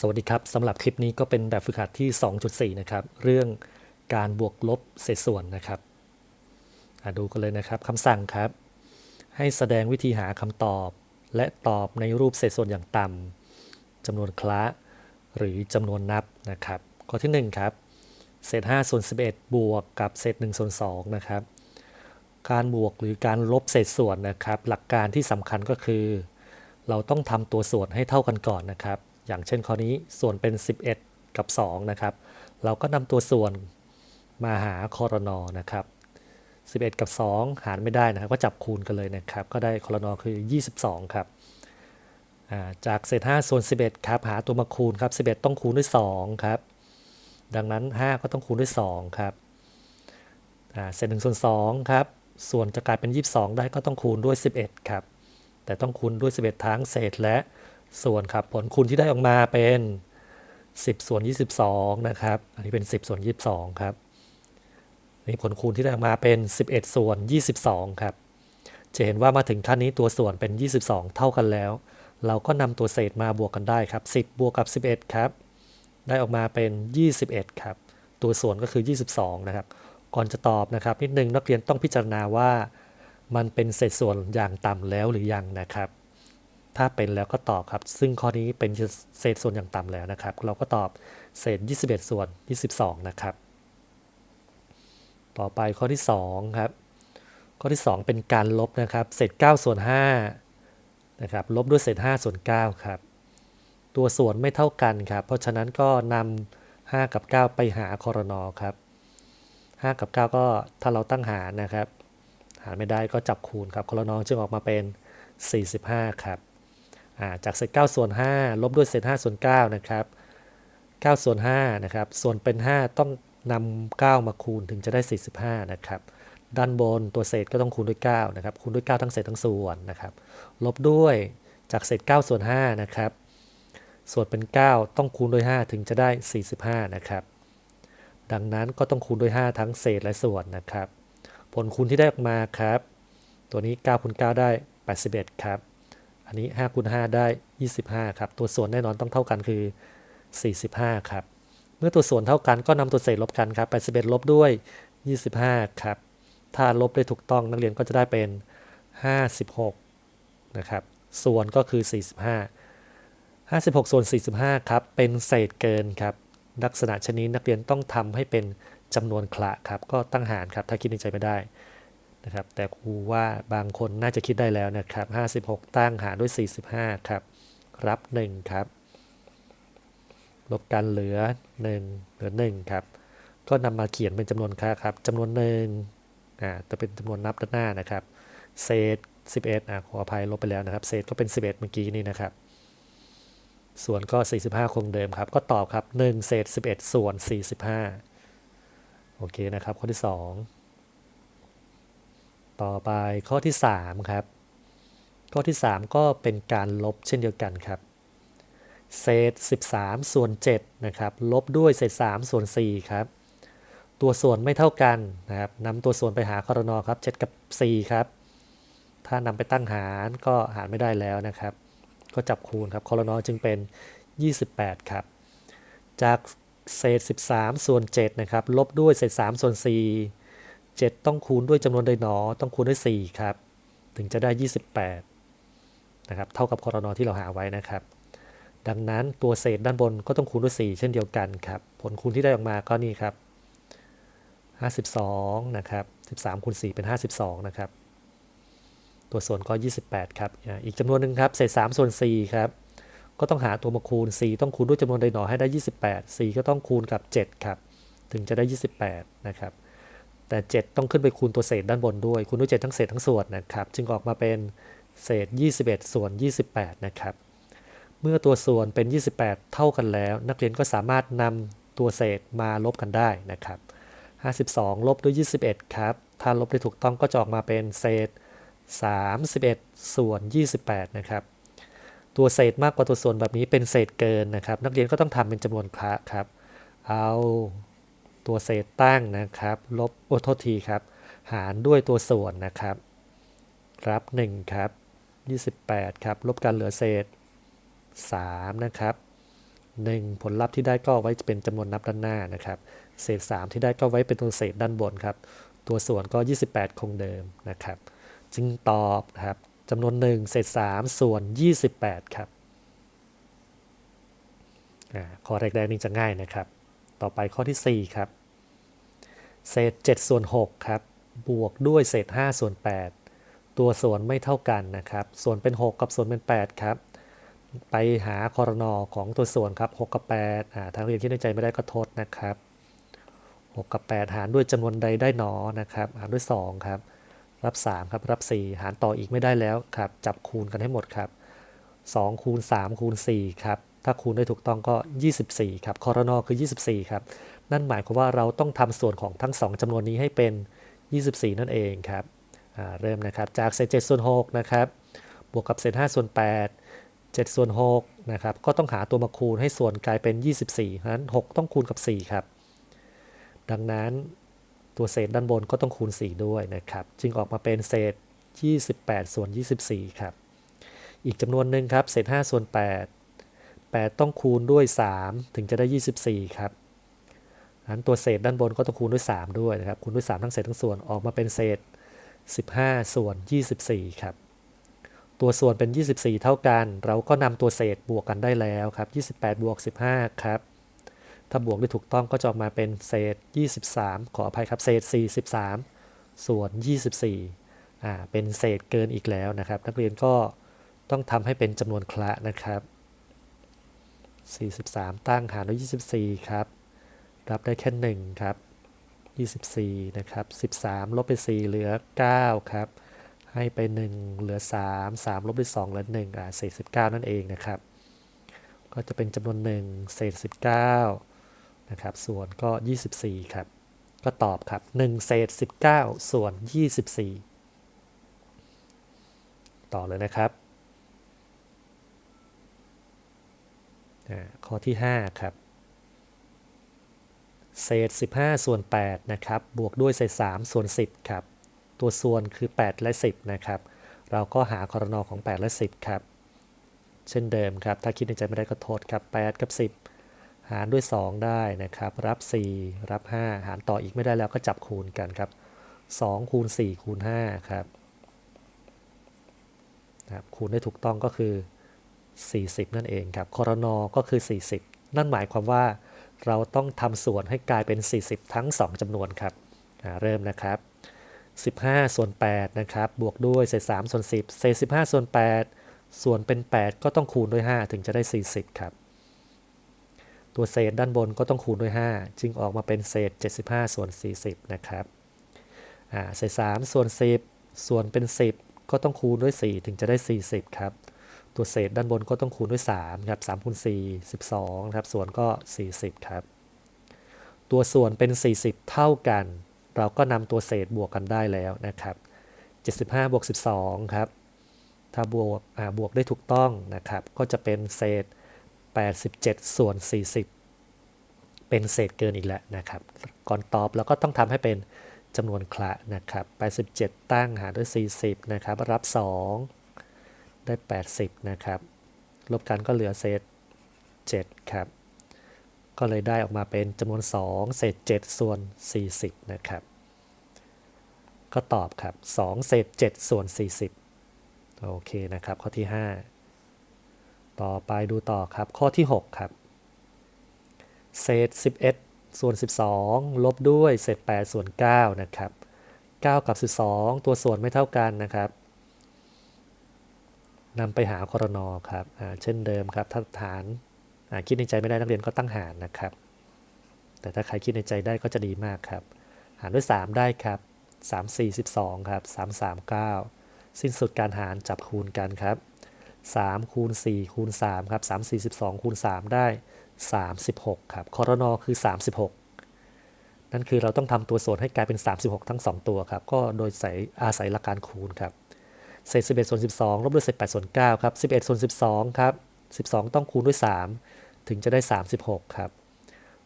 สวัสดีครับสำหรับคลิปนี้ก็เป็นแบบฝึกหัดที่ 2.4 นะครับ เรื่องการบวกลบเศษส่วนนะครับดูกันเลยนะครับคำสั่งครับ ให้แสดงวิธีหาคำตอบ และตอบในรูปเศษส่วนอย่างต่ำจำนวนคละหรือจำนวนนับนะครับ ข้อที่ 1 ครับ เศษ5ส่วน11 บวกกับเศษ1ส่วน2นะครับ การบวกหรือการลบเศษส่วนนะครับ หลักการที่สำคัญก็คือ เราต้องทำตัวส่วนให้เท่ากันก่อนนะครับ อย่างเช่นข้อนี้ส่วนเป็น 11 กับ 2 นะครับ เราก็นำตัวส่วนมาหาคอรนอนะครับ 11 กับ 2 หารไม่ได้นะครับ ก็จับคูณกันเลยนะครับ ก็ได้คอรนอคือ 22 ครับอ่าจากเศษ5ส่วน 11 ครับ หาตัวมาคูณครับ 11 ต้องคูณด้วย 2 ครับ ดังนั้น 5 ก็ต้องคูณด้วย 2 ครับเศษ1ส่วน2ครับ ส่วนจะกลายเป็น 22 ได้ก็ต้องคูณด้วย 11 ครับ แต่ต้องคูณด้วย 11 ทั้งเศษและ ส่วนครับ ผลคูณที่ได้ออกมาเป็น 10 ส่วน 22 นะครับ อันนี้เป็น 10 ส่วน 22 ครับนี่ผลคูณที่ได้ออกมาเป็น 11 ส่วน 22 ครับ จะเห็นว่ามาถึงขั้นนี้ตัวส่วนเป็น 22 เท่ากันแล้ว เราก็นำตัวเศษมาบวกกันได้ครับ 10 บวกกับ 11 ครับ ได้ออกมาเป็น 21 ครับ ตัวส่วนก็คือ 22 นะครับ ก่อนจะตอบนะครับ นิดนึงนักเรียนต้องพิจารณาว่า มันเป็นเศษส่วนอย่างต่ำแล้วหรือยังนะครับ ถ้าเป็นแล้วก็ตอบครับ ซึ่งข้อนี้เป็นเศษส่วนอย่างต่ำแล้วนะครับ เราก็ตอบเศษ 21 ส่วน 22 นะครับ ต่อไปข้อที่ 2 ครับ ข้อที่ 2 เป็นการลบนะครับ เศษ 9 ส่วน5นะครับ ลบด้วยเศษ 5 ส่วน 9 ครับ ตัวส่วนไม่เท่ากันครับ เพราะฉะนั้นก็นำ5กับ 9 ไปหาคอรนอครับ 5 กับ 9 ก็ถ้าเราตั้งหารนะครับ หารไม่ได้ก็จับคูณครับคอรนอจึงออกมาเป็น45 ครับ จากเศษ9ส่วน5ลบด้วยเศษ5ส่วน9นะครับ9ส่วน5นะครับส่วนเป็น 5 ต้องนำ9มาคูณถึงจะได้ 45นะครับด้านบนตัวเศษก็ต้องคูณด้วย9นะครับคูณด้วย 9 ทั้งเศษทั้งส่วนนะครับลบด้วยจากเศษ9ส่วน5นะครับส่วนเป็น 9 ต้องคูณด้วย 5 ถึงจะได้ 45นะครับดังนั้นก็ต้องคูณด้วย 5 ทั้งเศษและส่วนนะครับ ผลคูณที่ได้ออกมาครับ ตัวนี้9คูณ9ได้ 81 ครับ อันนี้5คูณ5ได้ 25 ครับ ตัวส่วนแน่นอนต้องเท่ากันคือ 45 ครับ เมื่อตัวส่วนเท่ากันก็นำตัวเศษลบกันครับ81ลบด้วย 25 ครับ ถ้าลบได้ถูกต้องนักเรียนก็จะได้เป็น 56 นะครับ ส่วนก็คือ 45 56 ส่วน 45 ครับ เป็นเศษเกินครับ ลักษณะชนิดนักเรียนต้องทำให้เป็นจำนวนคละครับ ก็ตั้งหารครับ ถ้าคิดในใจไม่ได้ นะครับ แต่ครูว่าบางคนน่าจะคิดได้แล้วนะครับ 56 ตั้งหารด้วย 45 ครับ รับ 1 ครับ ลบกันเหลือ 1 เหลือ 1 ครับ ก็นำมาเขียนเป็นจำนวนค่าครับจำนวนหนึ่งอ่าจะเป็นจำนวนนับด้านหน้านะครับ เศษ 11อ่าขออภัยลบไปแล้วนะครับ เศษก็เป็น 11 เมื่อกี้นี่นะครับ ส่วนก็ 45 คงเดิมครับ ก็ตอบครับ 1 เศษ 11 ส่วน 45 โอเคนะครับ ข้อที่ 2 ต่อไปข้อที่ 3 ครับ ข้อที่ 3 ก็เป็นการลบเช่นเดียวกันครับ เศษ 13 ส่วน7นะครับ ลบด้วยเศษ 3 ส่วน4ครับ ตัวส่วนไม่เท่ากันนะครับนำตัวส่วนไปหาคอรนอครับ 7 กับ 4 ครับ ถ้านำไปตั้งหารก็หารไม่ได้แล้วนะครับ ก็จับคูณครับคอรนอจึงเป็น 28 ครับ จากเศษ 13 ส่วน7นะครับ ลบด้วยเศษ 3 ส่วน4 7 ต้องคูณด้วยจำนวนใดหนอ ต้องคูณด้วย 4 ครับ ถึงจะได้ 28 นะครับ เท่ากับคอรนอที่เราหาไว้นะครับ ดังนั้นตัวเศษด้านบนก็ต้องคูณด้วย 4 เช่นเดียวกันครับ ผลคูณที่ได้ออกมาก็นี่ครับ 52 นะครับ 13คูณ4เป็น 52 นะครับ ตัวส่วนก็ 28 ครับ อีกจำนวนหนึ่งครับ เศษ 3 ส่วน 4 ครับ ก็ต้องหาตัวมาคูณ 4 ต้องคูณด้วยจำนวนใดหนอให้ได้ 28 4 ก็ต้องคูณกับ 7 ครับ ถึงจะได้ 28 นะครับ แต่ 7 ต้องขึ้นไปคูณตัวเศษด้านบนด้วย คูณด้วย 7 ทั้งเศษทั้งส่วนนะครับ จึงออกมาเป็นเศษ 21 ส่วน 28 นะครับ เมื่อตัวส่วนเป็น 28 เท่ากันแล้ว นักเรียนก็สามารถนำตัวเศษมาลบกันได้นะครับ52 ลบด้วย 21 ครับ ถ้าลบได้ถูกต้องก็จะออกมาเป็นเศษ 31 ส่วน 28 นะครับ ตัวเศษมากกว่าตัวส่วนแบบนี้เป็นเศษเกินนะครับ นักเรียนก็ต้องทำเป็นจำนวนคละครับ เอา ตัวเศษตั้งนะครับ ลบโอโทษทีครับ หารด้วยตัวส่วนนะครับ รับ 1 ครับ 28 ครับ ลบกันเหลือเศษ 3 นะครับ 1 ผลลัพธ์ที่ได้ก็ไว้เป็นจำนวนนับด้านหน้านะครับ เศษ 3 ที่ได้ก็ไว้เป็นตัวเศษด้านบนครับ ตัวส่วนก็ 28 คงเดิมนะครับ จึงตอบครับจำนวน 1 เศษ 3 ส่วน 28 ครับอ่าข้อแรกๆนี่จะง่ายนะครับ ต่อไปข้อทีสี่4 ครับ เศษ7ส่วน6ครับ บวกด้วยเศษ5ส่วน8 ตัวส่วนไม่เท่ากันนะครับ ส่วนเป็น 6 กับส่วนเป็น 8 ครับ ไปหาคอรนอของตัวส่วนครับ 6 กับ8อ่าทางเรียนที่ในใจไม่ได้ก็ทดนะครับ 6 กับ 8 หารด้วยจำนวนใดได้หนอนะครับ หารด้วย 2 ครับ รับ 3 ครับ รับ 4 หารต่ออีกไม่ได้แล้วครับ จับคูณกันให้หมดครับ 2 คูณ 3 คูณ 4 ครับ ถ้าคูณได้ถูกต้องก็ 24 ครับคอรนอคือ 24 ครับ นั่นหมายความว่าเราต้องทำส่วนของทั้ง 2จำนวนนี้ให้เป็น 24 นั่นเองครับเริ่มนะครับจากเศษ7ส่วน6นะครับบวกกับเศษ5ส่วน 8 7 ส่วน6นะครับก็ต้องหาตัวมาคูณให้ส่วนกลายเป็น 24เพราะฉะนั้น 6 ต้องคูณกับ 4 ครับ ดังนั้นตัวเศษด้านบนก็ต้องคูณ 4 ด้วยนะครับ จึงออกมาเป็นเศษ 28 ส่วน 24 ครับ อีกจำนวนหนึ่งครับ เศษ 5 ส่วน 8 8 ต้องคูณด้วย 3 ถึงจะได้ 24 ครับ นั้นตัวเศษด้านบนก็ต้องคูณด้วย 3 ด้วยนะครับ คูณด้วย 3 ทั้งเศษทั้งส่วนออกมาเป็นเศษ 15 ส่วน 24 ครับ ตัวส่วนเป็น 24 เท่ากัน เราก็นำตัวเศษบวกกันได้แล้วครับ 28 บวก 15 ครับ ถ้าบวกได้ถูกต้องก็จะออกมาเป็นเศษ 23 ขออภัยครับ เศษ 43 ส่วน 24 อ่า เป็นเศษเกินอีกแล้วนะครับ นักเรียนก็ต้องทำให้เป็นจำนวนคละนะครับ 43 ตั้งหารด้วย 24 ครับ รับได้แค่1ครับ24นะครับ13 ลบไป 4 เหลือ 9 ครับ ให้ไป 1 เหลือ 3 3 ลบด้วย2เหลือ1อ่าเศษ19 นั่นเองนะครับ ก็จะเป็นจำนวน 1 เศษ 19 นะครับ ส่วนก็ 24 ครับ ก็ตอบครับ 1 เศษ 19 ส่วน 24 ต่อเลยนะครับ ข้อที่ 5 ครับ เศษ 15 ส่วน 8 นะครับ บวกด้วยเศษ 3 ส่วน 10 ครับ ตัวส่วนคือ 8 และ 10 นะครับ เราก็หาคอรนอของ 8 และ 10 ครับ เช่นเดิมครับ ถ้าคิดในใจไม่ได้ก็โทษครับ 8 กับ 10 หารด้วย 2 ได้นะครับ รับ 4 รับ 5 หารต่ออีกไม่ได้แล้วก็จับคูณกันครับ 2 คูณ 4 คูณ 5 ครับนะครับคูณได้ถูกต้องก็คือ 40 นั่นเองครับคอรนอก็คือ 40 นั่นหมายความว่า เราต้องทำส่วนให้กลายเป็น 40 ทั้ง 2จำนวนครับเริ่มนะครับ 15 ส่วน 8 นะครับ บวกด้วยเศษ3ส่วน 10 เศษ 15 ส่วน 8 ส่วนเป็น 8 ก็ต้องคูณด้วย 5 ถึงจะได้ 40 ครับ ตัวเศษด้านบนก็ต้องคูณด้วย 5 จึงออกมาเป็นเศษ 75 ส่วน 40 นะครับเศษ3ส่วน 10 ส่วนเป็น 10 ก็ต้องคูณด้วย 4 ถึงจะได้ 40 ครับ ตัวเศษด้านบนก็ต้องคูณด้วย3ครับ3คูณ4 12ครับ ส่วนก็ 40 ครับ ตัวส่วนเป็น 40 เท่ากัน เราก็นำตัวเศษบวกกันได้แล้วนะครับ 75บวก12 ครับ ถ้าบวกบวกได้ถูกต้องนะครับ ก็จะเป็นเศษ 87 ส่วน 40 เป็นเศษเกินอีกแล้วนะครับ ก่อนตอบเราก็ต้องทำให้เป็นจำนวนคละนะครับ 87 ตั้งหารด้วย 40 นะครับ รับ 2 ได้ 80 นะครับ ลบกันก็เหลือเศษ 7 ครับ ก็เลยได้ออกมาเป็นจำนวน 2 เศษ 7 ส่วน 40 นะครับ ก็ตอบครับ 2 เศษ 7 ส่วน 40 โอเคนะครับ ข้อที่ 5 ต่อไปดูต่อครับ ข้อที่ 6 ครับ เศษ 11 ส่วน 12 ลบด้วยเศษ 8 ส่วน 9 นะครับ 9 กับ 12 ตัวส่วนไม่เท่ากันนะครับ นำไปหาคอรนอครับเช่นเดิมครับถ้าฐานาคิดในใจไม่ได้นักเรียนก็ตั้งหารนะครับ แต่ถ้าใครคิดในใจได้ก็จะดีมากครับ หารด้วย 3 ได้ครับ 3 4 12 ครับ 3 3 9 สิ้นสุดการหารจับคูณกันครับ 3 คูณ 4 คูณ 3 ครับ 3 4 12 คูณ 3 ได้ 36 ครับคอรนอคือ 36 นั่นคือเราต้องทำตัวส่วนให้กลายเป็น 36 ทั้ง 2 ตัวครับ ก็โดยใส่อาศัยหลักการคูณครับ เศษ 11ส่วน12ลบด้วยเศษ8ส่วน9ครับ11ส่วน12ครับ12 ต้องคูณด้วย 3 ถึงจะได้ 36ครับ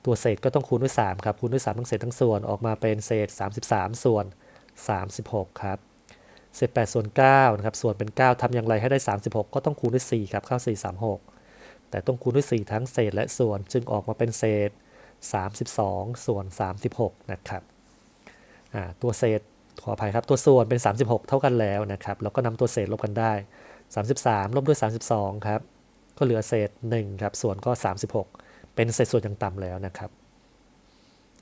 ตัวเศษก็ต้องคูณด้วย3ครับคูณด้วย 3 ทั้งเศษทั้งส่วนออกมาเป็นเศษ 33 ส่วน 36ครับเศษ8ส่วน9นะครับส่วนเป็น 9ทำอย่างไรให้ได้ 36 ก็ต้องคูณด้วย4ครับเข้า4 36 แต่ต้องคูณด้วย 4 ทั้งเศษและส่วนจึงออกมาเป็นเศษ 32 ส่วน 36นะครับตัวเศษ ขออภัยครับ ตัวส่วนเป็น 36 เท่ากันแล้วนะครับ แล้วก็นำตัวเศษลบกันได้ 33ลบด้วย 32 ครับ ก็เหลือเศษ 1 ครับ ส่วนก็ 36 เป็นเศษส่วนอย่างต่ำแล้วนะครับ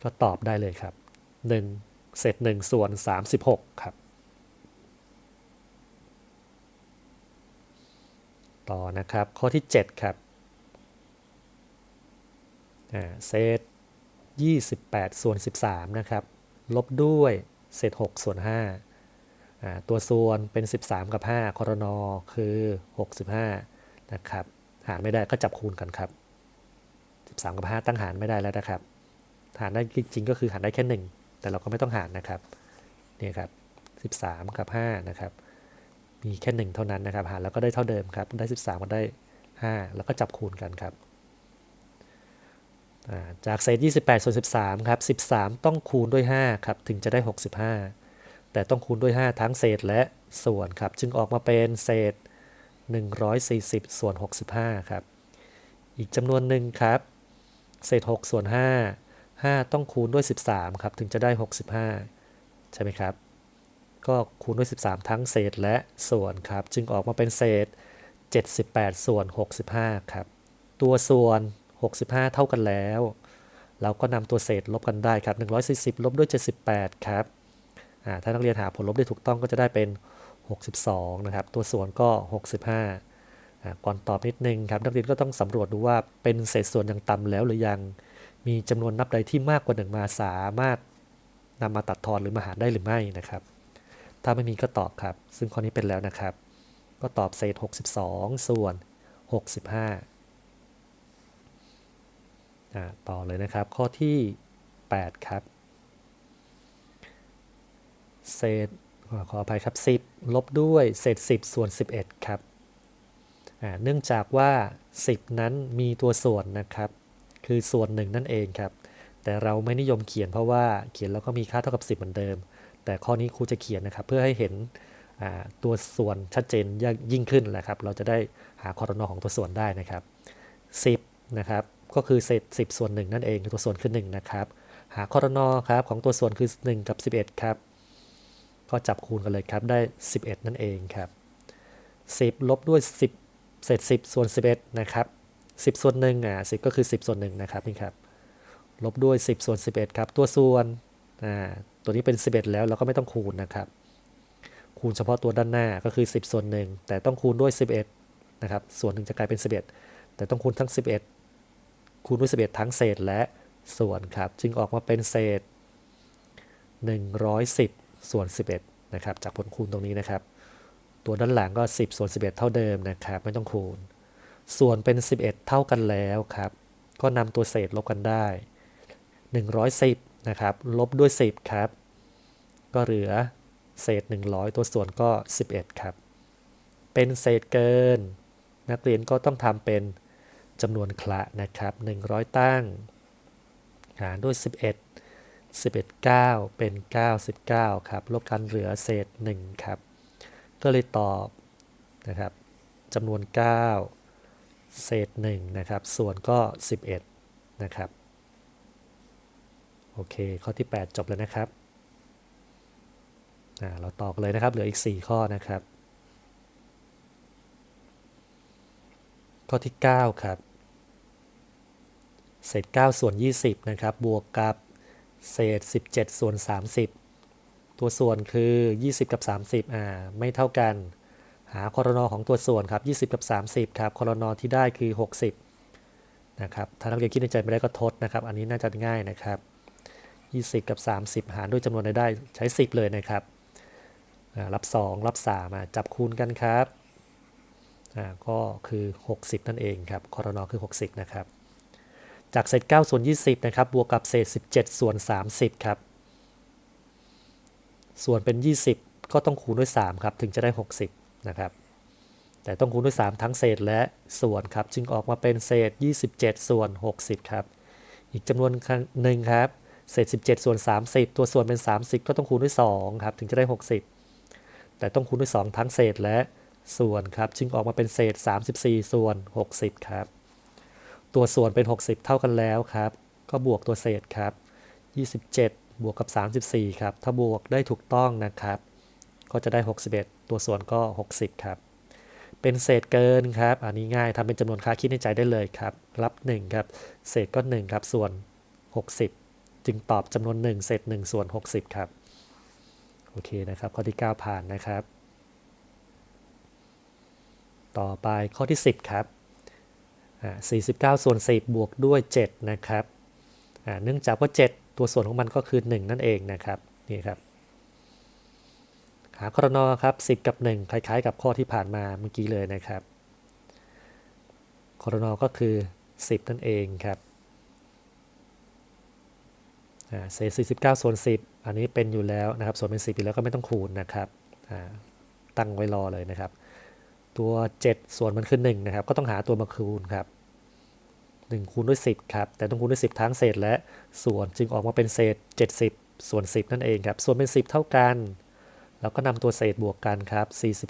ก็ตอบได้เลยครับ 1 เศษ 1 ส่วน 36 ครับ ต่อนะครับ ข้อที่ 7 ครับอ่าเศษ 28 ส่วน 13 นะครับ ลบด้วย เศษ6ส่วน5อ่าตัวส่วนเป็น 13 กับ 5คอรนอคือ 65 นะครับ หารไม่ได้ก็จับคูณกันครับ 13 กับ 5 ตั้งหารไม่ได้แล้วนะครับ หารได้จริงก็คือหารได้แค่ 1 แต่เราก็ไม่ต้องหารนะครับ นี่ครับ 13 กับ 5 นะครับ มีแค่ 1 เท่านั้นนะครับ หารแล้วก็ได้เท่าเดิมครับ ได้ 13ก็ได้ 5 แล้วก็จับคูณกันครับ จากเศษ 28 ส่วน 13 ครับ 13 ต้องคูณด้วย 5 ครับ ถึงจะได้ 65 แต่ต้องคูณด้วย 5 ทั้งเศษและส่วนครับ จึงออกมาเป็นเศษ 140 ส่วน 65 ครับ อีกจำนวนหนึ่งครับ เศษ 6 ส่วน 5 5 ต้องคูณด้วย 13 ครับ ถึงจะได้ 65 ใช่ไหมครับ ก็คูณด้วย 13 ทั้งเศษและส่วนครับ จึงออกมาเป็นเศษ 78 ส่วน 65 ครับ ตัวส่วน 65 เท่ากันแล้ว เราก็นำตัวเศษลบกันได้ครับ 140 ลบด้วย 78 ครับถ้านักเรียนหาผลลบได้ถูกต้องก็จะได้เป็น 62 นะครับ ตัวส่วนก็ 65อ่าก่อนตอบนิดนึงครับ นักเรียนก็ต้องสำรวจดูว่าเป็นเศษส่วนอย่างต่ำแล้วหรือยัง มีจำนวนนับใดที่มากกว่า 1 มาสามารถนำมาตัดทอนหรือมาหารได้หรือไม่นะครับ ถ้าไม่มีก็ตอบครับ ซึ่งข้อนี้เป็นแล้วนะครับ ก็ตอบเศษ 62 ส่วน 65อ่า ต่อเลยนะครับ ข้อที่ 8 ครับ เศษขออภัยครับ 10 ลบด้วยเศษ 10 ส่วน 11 ครับเนื่องจากว่า 10 นั้นมีตัวส่วนนะครับ คือส่วนหนึ่งนั่นเองครับ แต่เราไม่นิยมเขียนเพราะว่าเขียนแล้วก็มีค่าเท่ากับ 10 เหมือนเดิม แต่ข้อนี้ครูจะเขียนนะครับ เพื่อให้เห็นตัวส่วนชัดเจนยิ่งขึ้นแหละครับ เราจะได้หาคอรนอของตัวส่วนได้นะครับ 10 นะครับ ก็คือเศษ10 ส่วน1นั่นเองตัวส่วนคือ1นะครับ หาคอรนอครับของตัวส่วนคือ 1 กับ 11 ครับ ก็จับคูณกันเลยครับได้ 11 นั่นเองครับ 10 ลบด้วย 10 เศษ 10 ส่วน 11 นะครับ 10 ส่วน1อ่า10 ก็คือ 10 ส่วน1นะครับนี่ครับ ลบด้วย 10 ส่วน 11 ครับ ตัวส่วนอ่าตัวนี้เป็น 11 แล้วเราก็ไม่ต้องคูณนะครับ คูณเฉพาะตัวด้านหน้าก็คือ 10 ส่วน1แต่ต้องคูณด้วย 11 นะครับ ส่วนหนึ่งจะกลายเป็น 11 แต่ต้องคูณทั้ง 11 คูณด้วย11 ทั้งเศษและส่วนครับ จึงออกมาเป็นเศษ 110 ส่วน 11 นะครับ จากผลคูณตรงนี้นะครับ ตัวด้านหลังก็ 10 ส่วน 11 เท่าเดิมนะครับ ไม่ต้องคูณ ส่วนเป็น 11 เท่ากันแล้วครับ ก็นำตัวเศษลบกันได้ 110 นะครับ ลบด้วย 10 ครับ ก็เหลือเศษ 100 ตัวส่วนก็ 11 ครับ เป็นเศษเกิน นักเรียนก็ต้องทำเป็น จำนวนคละนะครับ 100 ตั้ง หารด้วย 11 11 9 เป็น 99 ครับ ลบกันเหลือเศษ 1 ครับ ก็เลยตอบนะครับจำนวน 9 เศษ 1 นะครับ ส่วนก็ 11 นะครับ โอเค ข้อที่ 8 จบแล้วนะครับเราตอบเลยนะครับ เหลืออีก 4 ข้อนะครับ ข้อที่ 9 ครับ เศษ 9 ส่วน 20 นะครับ บวกกับเศษ 17 ส่วน 30 ตัวส่วนคือ 20 กับ 30 อ่า ไม่เท่ากัน หาคอรนอของตัวส่วนครับ 20 กับ 30 ครับคอรนอที่ได้คือ 60 นะครับ ถ้านักเรียนคิดในใจไม่ได้ก็ทดนะครับ อันนี้น่าจะง่ายนะครับ 20 กับ 30 หารด้วยจำนวนใดได้ใช้ 10 เลยนะครับ รับ 2 รับ3อะจับคูณกันครับอ่าก็คือ 60 นั่นเองครับคอรนอคือ 60 นะครับ จากเศษ9ส่วน20นะครับบวกกับเศษ 17 ส่วน 30ครับส่วนเป็น 20 ก็ต้องคูณด้วย3ครับถึงจะได้ 60นะครับแต่ต้องคูณด้วย 3 ทั้งเศษและส่วนครับจึงออกมาเป็นเศษ 27 ส่วน 60ครับอีกจำนวนหนึ่งครับเศษ 17 ส่วน 30 ตัวส่วนเป็น 30 ก็ต้องคูณด้วย2ครับถึงจะได้ 60 แต่ต้องคูณด้วย 2 ทั้งเศษและส่วนครับจึงออกมาเป็นเศษ 34 ส่วน 60ครับ ตัวส่วนเป็น 60 เท่ากันแล้วครับ ก็บวกตัวเศษครับ 27 บวกกับ 34 ครับ ถ้าบวกได้ถูกต้องนะครับ ก็จะได้ 61 ตัวส่วนก็ 60 ครับ เป็นเศษเกินครับ อันนี้ง่ายทำเป็นจำนวนค่าคิดในใจได้เลยครับ รับ 1 ครับ เศษก็ 1 ครับ ส่วน 60 จึงตอบจำนวน 1 เศษ 1 ส่วน 60 ครับ โอเคนะครับ ข้อที่ 9 ผ่านนะครับ ต่อไปข้อที่ 10 ครับ 49 ส่วน 10 บวกด้วย 7 นะครับ เนื่องจากว่า 7 ตัวส่วนของมันก็คือ 1 นั่นเองนะครับ นี่ครับ หาครนอครับ 10 กับ 1 คล้ายๆ กับข้อที่ผ่านมาเมื่อกี้เลยนะครับครนอก็คือ 10 นั่นเองครับอ่าเศษ49 ส่วน 10 อันนี้เป็นอยู่แล้วนะครับ ส่วนเป็น 10อยู่แล้วก็ไม่ต้องคูณนะครับ ตั้งไว้รอเลยนะครับ ตัว 7 ส่วนมันคือ1นะครับ ก็ต้องหาตัวมาคูณครับ1คูณด้วย 10 ครับ แต่ต้องคูณด้วย 10 ทั้งเศษและส่วนจึงออกมาเป็นเศษ 70 ส่วน 10 นั่นเองครับ ส่วนเป็น 10 เท่ากันเราก็นำตัวเศษบวกกันครับ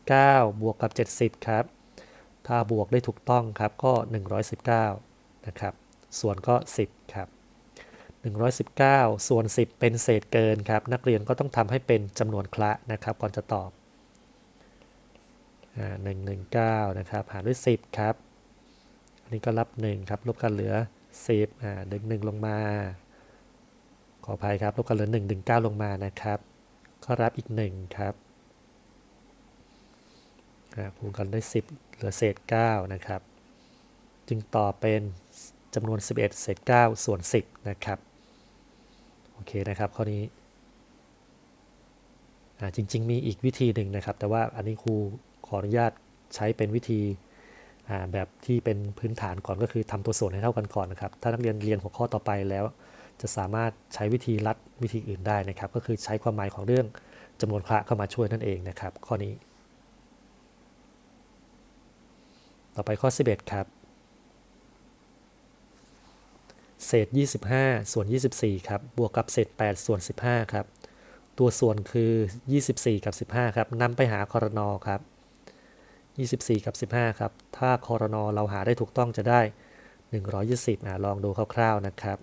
49 บวกกับ 70 ครับ ถ้าบวกได้ถูกต้องครับก็ 119 นะครับ ส่วนก็ 10 ครับ 119 ส่วน 10 เป็นเศษเกินครับ นักเรียนก็ต้องทำให้เป็นจำนวนคละนะครับ ก่อนจะตอบ 119นะครับ หารด้วย10ครับ อันนี้ก็รับ1ครับลบกันเหลือ10อ่าดึง1ลงมา ขออภัยครับลบกันเหลือ1ดึง9ลงมานะครับ ก็รับอีก1ครับคูณกันได้วย10เหลือเศษ9นะครับ จึงต่อเป็นจำนวน11เศษ9ส่วน10นะครับโอเคนะครับข้อนี้อ่าจริง ๆ มีอีกวิธีหนึ่งนะครับ แต่ว่าอันนี้ครู ขออนุญาตใช้เป็นวิธีแบบที่เป็นพื้นฐานก่อนก็คือทำตัวส่วนให้เท่ากันก่อนนะครับ ถ้านักเรียนเรียนหัวข้อต่อไปแล้ว จะสามารถใช้วิธีลัดวิธีอื่นได้นะครับ ก็คือใช้ความหมายของเรื่องจำนวนคละเข้ามาช่วยนั่นเองนะครับ ข้อนี้ ต่อไปข้อ 11 ครับ เศษ 25 ส่วน 24 ครับ บวกกับเศษ 8 ส่วน 15 ครับ ตัวส่วนคือ 24 กับ 15 ครับนำไปหาคอรนอครับ 24 กับ 15 ครับ ถ้าคอรนอเราหาได้ถูกต้องจะได้ 120อ่าลองดูคร่าวๆนะครับ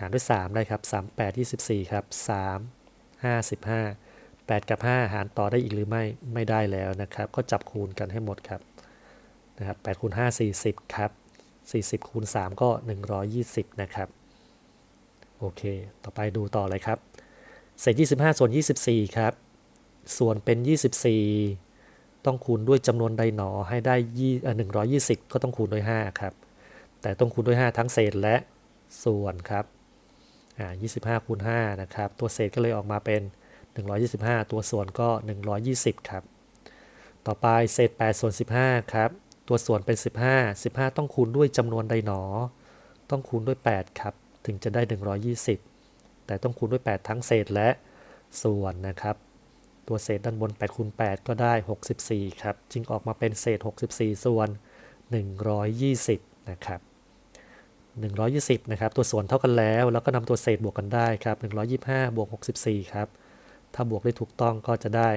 หารด้วย 3 ได้ครับ 3 8 24 ครับ 3 55 8 กับ 5 หารต่อได้อีกหรือไม่ ไม่ได้แล้วนะครับ ก็จับคูณกันให้หมดครับ นะครับ8คูณ5 40 ครับ 40 คูณ 3 ก็ 120 นะครับ โอเค ต่อไปดูต่อเลยครับ เศษ 25 ส่วน 24 ครับ ส่วนเป็น 24 ต้องคูณด้วยจำนวนใดหนอให้ได้120 ก็ต้องคูณด้วย 5 ครับ แต่ต้องคูณด้วย 5 ทั้งเศษและส่วนครับอ่า25คูณ5นะครับ ตัวเศษก็เลยออกมาเป็น 125 ตัวส่วนก็ 120 ครับ ต่อไปเศษ 8 ส่วน 15 ครับ ตัวส่วนเป็น 15 15 ต้องคูณด้วยจำนวนใดหนอ ต้องคูณด้วย 8 ครับ ถึงจะได้ 120 แต่ต้องคูณด้วย 8 ทั้งเศษและส่วนนะครับ ตัวเศษด้านบน8คูณ8ก็ได้ 64 ครับ จึงออกมาเป็นเศษ 64 ส่วน 120 นะครับ 120 นะครับ ตัวส่วนเท่ากันแล้ว แล้วก็นำตัวเศษบวกกันได้ครับ 125 บวก 64 ครับ ถ้าบวกได้ถูกต้องก็จะได้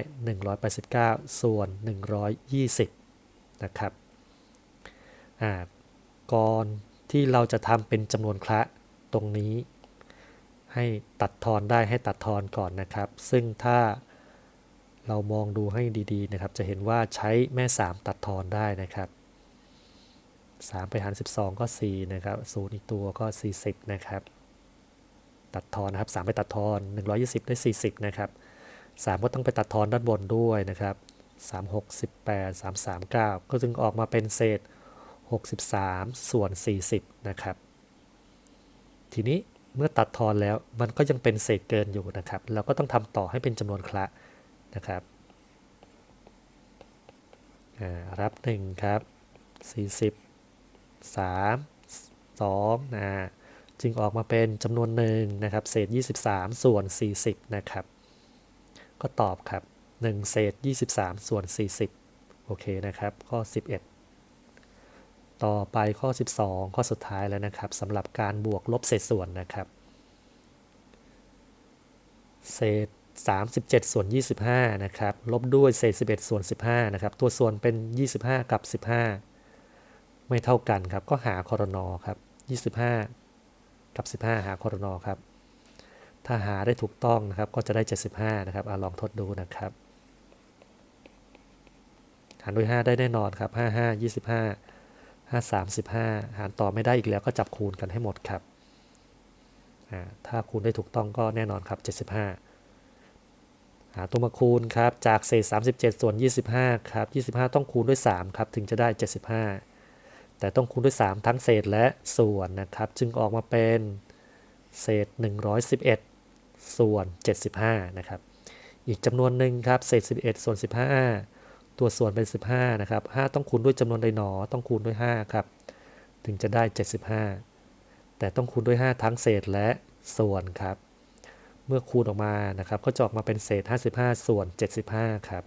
189 ส่วน 120 นะครับอ่าก่อนที่เราจะทำเป็นจำนวนคละตรงนี้ ให้ตัดทอนได้ให้ตัดทอนก่อนนะครับ ซึ่งถ้าเรามองดูให้ดีๆนะครับ จะเห็นว่าใช้แม่ 3 ตัดทอนได้นะครับ 3 ไปหาร 12 ก็ 4 นะครับศูนย์อีกตัวก็ 40 นะครับ ตัดทอนนะครับ 3 ไปตัดทอน 120 ได้ 40 นะครับ 3 ก็ต้องไปตัดทอนด้านบนด้วยนะครับ 3 6 18 3 3 9 ก็จึงออกมาเป็นเศษ 63 ส่วน 40 นะครับ ทีนี้ เมื่อตัดทอนแล้วมันก็ยังเป็นเศษเกินอยู่นะครับ เราก็ต้องทำต่อให้เป็นจำนวนคละนะครับอ่ารับ 1 ครับ 40 3 2นะจึงออกมาเป็นจำนวนหนึ่งนะครับ เศษ 23 ส่วน 40 นะครับ ก็ตอบครับ 1 เศษ 23 ส่วน 40 โอเคนะครับ ข้อ 11 ต่อไปข้อ 12 ข้อสุดท้ายแล้วนะครับสำหรับการบวกลบเศษส่วนนะครับ เศษ 37 ส่วน 25 นะครับ ลบด้วยเศษ 11 ส่วน 15 นะครับ ตัวส่วนเป็น 25 กับ 15 ไม่เท่ากันครับ ก็หาคอรนอครับ 25 กับ 15 หาคอรนอครับ ถ้าหาได้ถูกต้องนะครับ ก็จะได้ 75 นะครับอลองทดดูนะครับ หารด้วย 5 ได้แน่นอนครับ 55 25 535 หารต่อไม่ได้อีกแล้วก็จับคูณกันให้หมดครับอ่าถ้าคูณได้ถูกต้องก็แน่นอนครับ 75 หาตัวมาคูณครับ จากเศษ 37 ส่วน 25 ครับ 25 ต้องคูณด้วย 3 ครับ ถึงจะได้ 75 แต่ต้องคูณด้วย 3 ทั้งเศษและส่วนนะครับ จึงออกมาเป็นเศษ 111 ส่วน 75 นะครับ อีกจำนวนหนึ่งครับ เศษ 11 ส่วน 15 ตัวส่วนเป็น 15 นะครับ 5 ต้องคูณด้วยจำนวนใดหนอ ต้องคูณด้วย 5 ครับ ถึงจะได้ 75 แต่ต้องคูณด้วย 5 ทั้งเศษและส่วนครับ เมื่อคูณออกมานะครับ ก็จะออกมาเป็นเศษ 55 ส่วน 75 ครับ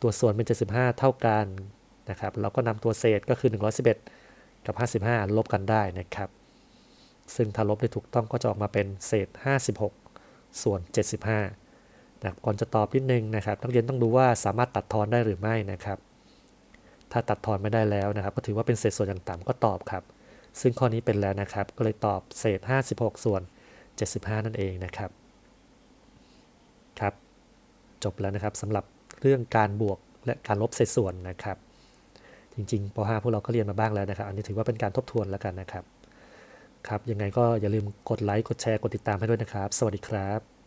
ตัวส่วนเป็น 75 เท่ากันนะครับ เราก็นำตัวเศษก็คือ 111 กับ 55 ลบกันได้นะครับ ซึ่งถ้าลบได้ถูกต้องก็จะออกมาเป็นเศษ 56 ส่วน 75 นะก่อนจะตอบนิดนึงนะครับนักเรียนต้องดูว่าสามารถตัดทอนได้หรือไม่นะครับ ถ้าตัดทอนไม่ได้แล้วนะครับ ก็ถือว่าเป็นเศษส่วนอย่างต่ำก็ตอบครับ ซึ่งข้อนี้เป็นแล้วนะครับ ก็เลยตอบเศษ 56 ส่วน 75 นั่นเองนะครับครับจบแล้วนะครับสำหรับเรื่องการบวกและการลบเศษส่วนนะครับ จริงๆป .5 พวกเราก็เรียนมาบ้างแล้วนะครับ อันนี้ถือว่าเป็นการทบทวนแล้วกันนะครับ ครับยังไงก็อย่าลืมกดไลค์กดแชร์กดติดตามให้ด้วยนะครับ สวัสดีครับ